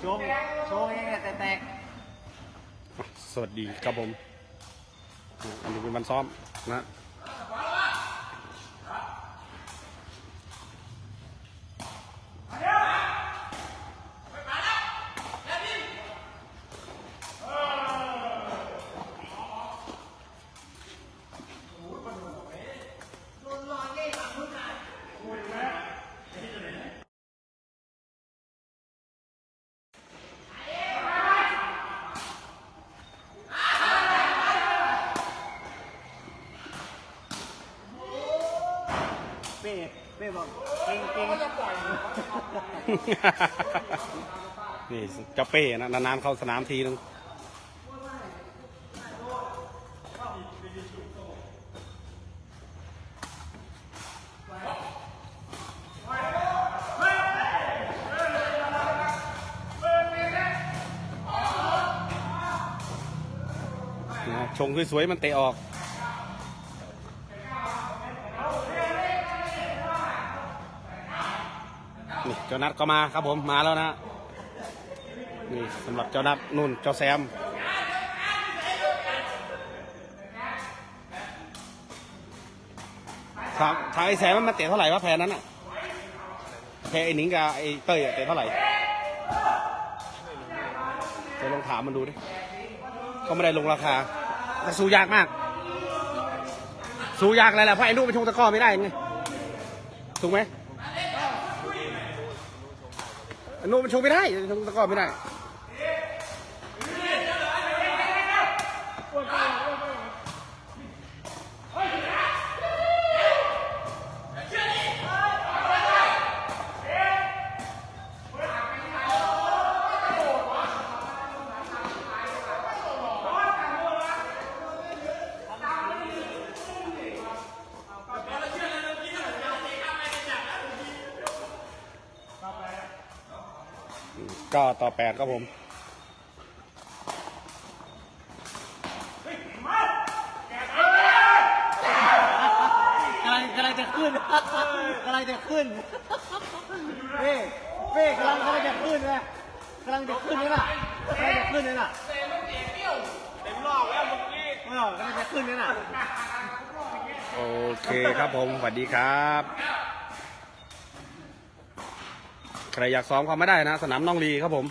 โชว์โชว์เองแต่แตกสวัสดีครับผม อันนี้เป็นวันซ้อมนะ เป้เป้บอกเก่งเก่งนี่จะเป้นะนานๆเข้าสนามทีนึงชงสวยๆมันเตะออก นี่เจ้านัดก็มาครับผมมาแล้วนะนี่สำหรับเจ้านัดนุ่นเจ้าแซมถามถามไอ้แซมมันเตะเท่าไหร่วะแพ้นั้นอะแพ้ไอ้หนิงกับไอ้เต้ยอะเตะเท่าไหร่จะลองถามมันดูดิก็ไม่ได้ลงราคาแต่สู้ยากมาก สู้ยากเลยแหละเพราะไอ้ลูกไปชงตะกร้อไม่ได้ไงถูกไหม โนมันโชว์ไม่ได้ชงตะกร้อไม่ได้ ก็ต่อแปดครับผมกำลังกำลังจะขึ้นกำลังจะขึ้นเป้เป้กำลังกำลังจะขึ้นเลยกำลังจะขึ้นเลยน่ะกำลังจะขึ้นเลยน่ะเต็มรอบแล้วเมื่อกี้เออกำลังจะขึ้นเลยน่ะโอเคครับผมสวัสดีครับ ใครอยากซ้อมเข้ามาได้นะ สนามน้องลีครับผม